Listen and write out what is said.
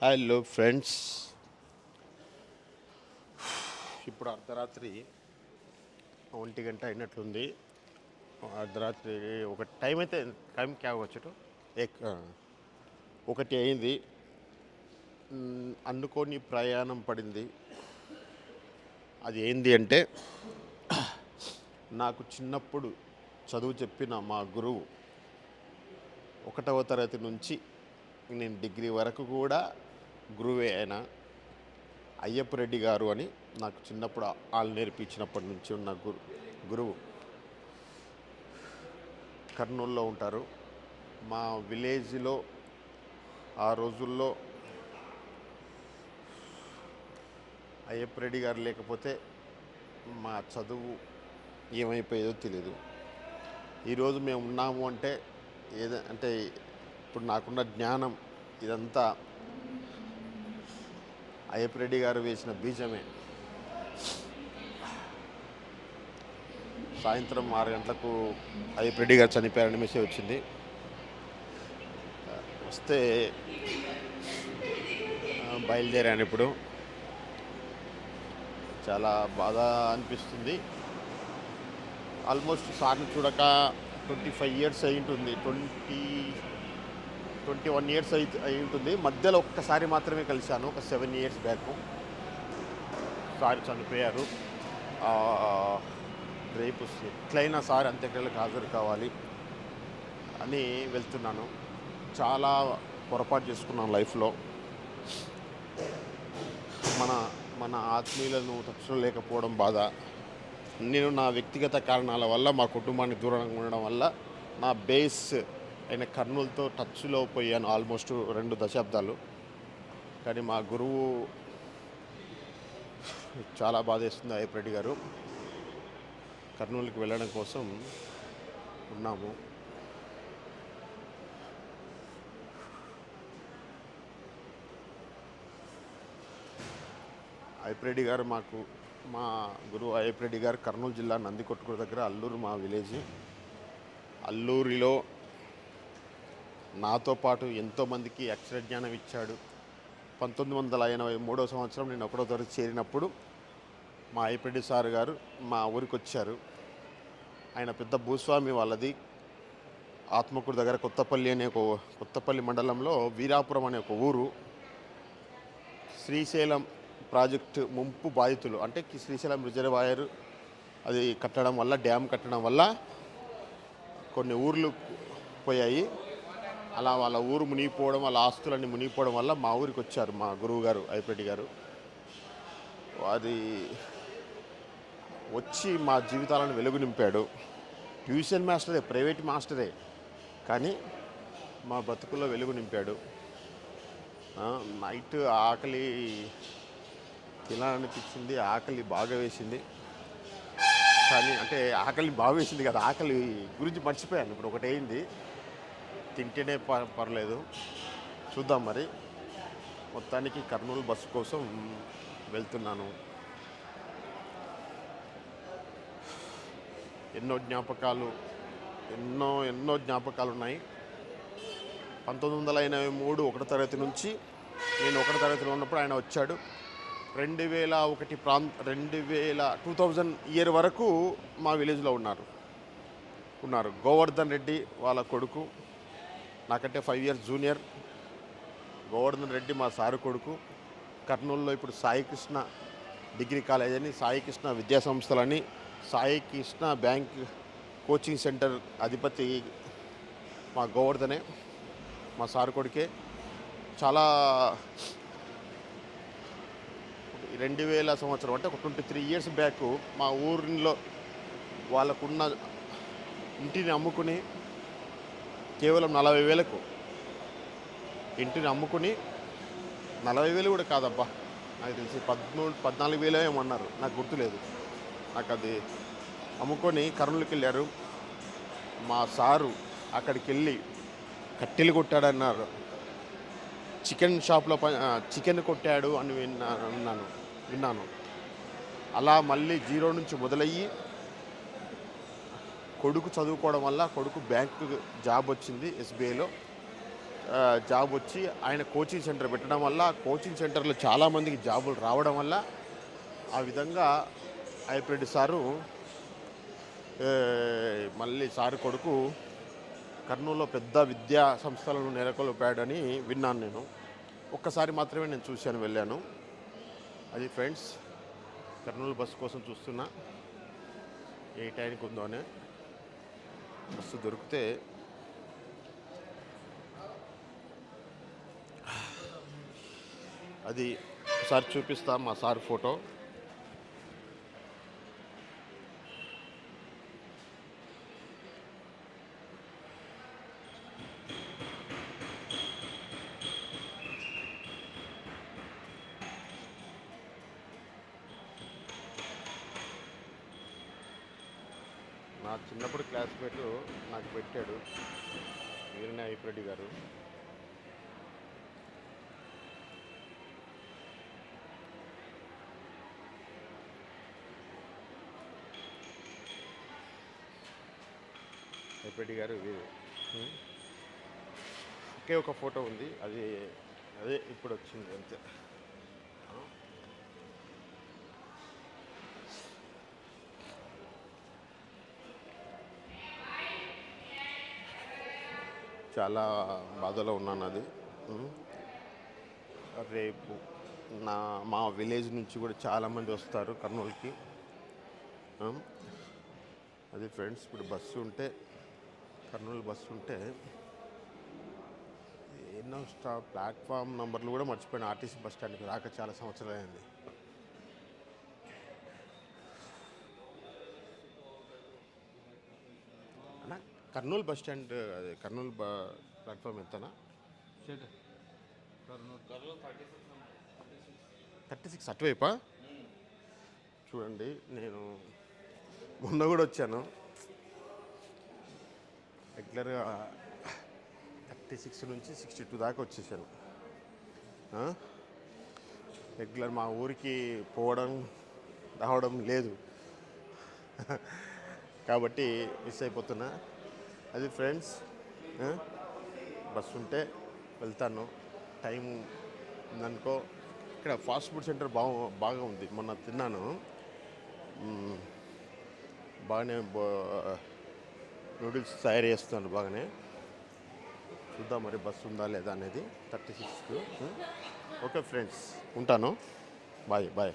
Hello friends. ఇప్పుడు అర్ధరాత్రి ఒంటి గంట అయినట్లుంది. అర్ధరాత్రి ఒక టైం అయితే టైం క్యా వచ్చేటు? ఒకటి అయింది. మ్, ప్రయాణం పడింది. అది ఏంది అంటే నాకు చిన్నప్పుడు చదువు చెప్పిన మా గురువు ఒకటవ తరగతి నుంచి నేను డిగ్రీ వరకు కూడా గురువే అయిన అయ్యప్ప రెడ్డి గారు అని నాకు చిన్నప్పుడు వాళ్ళు నేర్పించినప్పటి నుంచి ఉన్న గురు గురువు. కర్నూలులో ఉంటారు. మా విలేజ్లో ఆ రోజుల్లో అయ్యప్ప రెడ్డి గారు లేకపోతే మా చదువు ఏమైపోయేదో తెలియదు ఈరోజు మేము ఉన్నాము అంటే ఏదంటే ఇప్పుడు నాకున్న జ్ఞానం ఇదంతా అయ్యప్ప రెడ్డి గారు వేసిన బీజమే. సాయంత్రం ఆరు గంటలకు అయ్యప్ప రెడ్డి గారు చనిపోయారని మెసేజ్ వచ్చింది. వస్తే బయలుదేరాను ఇప్పుడు. చాలా బాధ అనిపిస్తుంది. ఆల్మోస్ట్ సార్ని చూడక ట్వంటీ ఫైవ్ ఇయర్స్ అయి ఉంటుంది ట్వంటీ ట్వంటీ వన్ ఇయర్స్ అయి అయి ఉంటుంది. మధ్యలో ఒక్కసారి మాత్రమే కలిశాను. ఒక సెవెన్ ఇయర్స్ బ్యాక్. సార్ చనిపోయారు. రేపు ఎట్లయినా సార్ అంత్యక్రియలకు హాజరు కావాలి అని వెళ్తున్నాను. చాలా పొరపాటు చేసుకున్నాను లైఫ్లో. మన మన ఆత్మీయులను టచ్లో లేకపోవడం బాధ. నేను నా వ్యక్తిగత కారణాల వల్ల మా కుటుంబానికి దూరంగా ఉండడం వల్ల నా బేస్ ఆయన కర్నూలుతో టచ్లో పోయాను ఆల్మోస్ట్ రెండు దశాబ్దాలు. కానీ మా గురువు చాలా బాధేస్తుంది అయ్యప్రెడ్డి గారు. కర్నూలుకి వెళ్ళడం కోసం ఉన్నాము. అయ్యప్రెడ్డి గారు మాకు మా గురువు అయ్యప్రెడ్డి గారు కర్నూలు జిల్లా నందికొట్టుకూరు దగ్గర అల్లూరు మా విలేజ్. అల్లూరిలో నాతో పాటు ఎంతోమందికి అక్షర జ్ఞానం ఇచ్చాడు. పంతొమ్మిది వందల ఎనభై మూడో సంవత్సరం నేను ఒకటో తరగతి చేరినప్పుడు మా అయ్యప్పరెడ్డి సార్ గారు మా ఊరికి వచ్చారు. ఆయన పెద్ద భూస్వామి వాళ్ళది. ఆత్మకూరు దగ్గర కొత్తపల్లి అనే ఒక కొత్తపల్లి మండలంలో వీరాపురం అనే ఒక ఊరు. శ్రీశైలం ప్రాజెక్టు ముంపు బాధితులు అంటే శ్రీశైలం రిజర్వాయర్ అది కట్టడం వల్ల డ్యామ్ కట్టడం వల్ల కొన్ని ఊర్లు పోయాయి. అలా వాళ్ళ ఊరు మునిగిపోవడం వాళ్ళ ఆస్తులన్నీ మునిగిపోవడం వల్ల మా ఊరికి వచ్చారు మా గురువు గారు అయిపెట్టి గారు. అది వచ్చి మా జీవితాలను వెలుగు నింపాడు. Tuition మాస్టరే private మాస్టరే. కానీ మా బతుకుల్లో వెలుగు నింపాడు. ఆ, నైట్ ఆకలి తినాలనిపించింది ఆకలి బాగా వేసింది. కానీ అంటే ఆకలి బాగా వేసింది కదా ఆకలి గురించి మర్చిపోయాను. ఇప్పుడు ఒకటి అయింది తింటేనే ప పర్లేదు. చూద్దాం మరి. మొత్తానికి కర్నూలు బస్సు కోసం వెళ్తున్నాను. ఎన్నో జ్ఞాపకాలు ఎన్నో ఎన్నో జ్ఞాపకాలు ఉన్నాయి పంతొమ్మిది వందల ఎనభై మూడు ఒకటో తరగతి నుంచి నేను ఒకటో తరగతిలో ఉన్నప్పుడు ఆయన వచ్చాడు. రెండు వేల ఒకటి ప్రాంత రెండు వేల టూ థౌజండ్ ఇయర్ వరకు మా విలేజ్లో ఉన్నారు. ఉన్నారు. గోవర్ధన్ రెడ్డి వాళ్ళ కొడుకు. నాకంటే five years junior Govardhan Reddy మా సారు కొడుకు. కర్నూలులో ఇప్పుడు సాయికృష్ణ డిగ్రీ కాలేజ్ అని సాయికృష్ణ విద్యాసంస్థలని సాయికృష్ణ బ్యాంక్ కోచింగ్ సెంటర్ అధిపతి మా గోవర్ధనే మా సారు కొడుకే. చాలా రెండు వేల సంవత్సరం అంటే ఒక ట్వంటీ త్రీ ఇయర్స్ బ్యాక్ మా ఊరిలో వాళ్ళకున్న ఇంటిని అమ్ముకుని కేవలం నలభై వేలకు ఇంటిని అమ్ముకుని నలభై వేలు కూడా కాదబ్బా. నాకు తెలిసి పద్మూ పద్నాలుగు వేలు ఏమన్నారు నాకు గుర్తులేదు. నాకు అది అమ్ముకొని కర్నూలుకి వెళ్ళారు. మా సారు అక్కడికి వెళ్ళి కట్టెలు కొట్టాడన్నారు. చికెన్ షాప్లో ప చికెన్ కొట్టాడు అని విన్నాను విన్నాను విన్నాను. అలా మళ్ళీ జీరో నుంచి మొదలయ్యి కొడుకు చదువుకోవడం వల్ల కొడుకు బ్యాంకు జాబ్ వచ్చింది ఎస్బీఐలో. జాబ్ వచ్చి ఆయన కోచింగ్ సెంటర్ పెట్టడం వల్ల కోచింగ్ సెంటర్లో చాలామందికి జాబులు రావడం వల్ల ఆ విధంగా ఐపిరెడ్డి సారు మళ్ళీ సారు కొడుకు కర్నూలులో పెద్ద విద్యా సంస్థలను నెలకొల్పాడని విన్నాను నేను. ఒక్కసారి మాత్రమే నేను చూశాను వెళ్ళాను. అది ఫ్రెండ్స్ కర్నూలు బస్సు కోసం చూస్తున్నా. ఏ టైంకి ఉందో అని. బస్సు దొరికితే అది ఒకసారి చూపిస్తాం మా సార్ ఫోటో. నా చిన్నప్పుడు క్లాస్మేట్ నాకు పెట్టాడు వీరనే ఐపిరెడ్డి గారు. ఐపిరెడ్డి గారు వీరు. ఒకే ఒక ఫోటో ఉంది. అది అదే ఇప్పుడు వచ్చింది అంతే. చాలా బాధలో ఉన్నాను అది. రేపు నా మా విలేజ్ నుంచి కూడా చాలామంది వస్తారు కర్నూలుకి. అది ఫ్రెండ్స్ ఇప్పుడు బస్సు ఉంటే కర్నూలు బస్సు ఉంటే ఎన్నో స్టా ప్లాట్ఫామ్ నంబర్లు కూడా మర్చిపోయిన. ఆర్టీసీ బస్ స్టాండ్కి రాక చాలా సంవత్సరాలు అయింది కర్నూలు బస్ స్టాండ్ అదే కర్నూలు బ ప్లాట్ఫామ్ ఎంతనా? థర్టీ సిక్స్ అటువైపా? చూడండి నేను మొన్న కూడా వచ్చాను. రెగ్యులర్గా థర్టీ సిక్స్ నుంచి సిక్స్టీ టూ దాకా వచ్చేసాను. ఆ? రెగ్యులర్ మా ఊరికి పోవడం రావడం లేదు. కాబట్టి మిస్ అయిపోతున్నా. అది ఫ్రెండ్స్ బస్సు ఉంటే వెళ్తాను. టైం ఉందనుకో ఇక్కడ ఫాస్ట్ ఫుడ్ సెంటర్ బాగా బాగా ఉంది. మొన్న తిన్నాను. బాగానే నూడిల్స్ తయారు చేస్తున్నారు బాగానే. చూద్దాం మరి బస్సు ఉందా లేదా అనేది థర్టీ సిక్స్కు. ఓకే ఫ్రెండ్స్ ఉంటాను. Bye bye.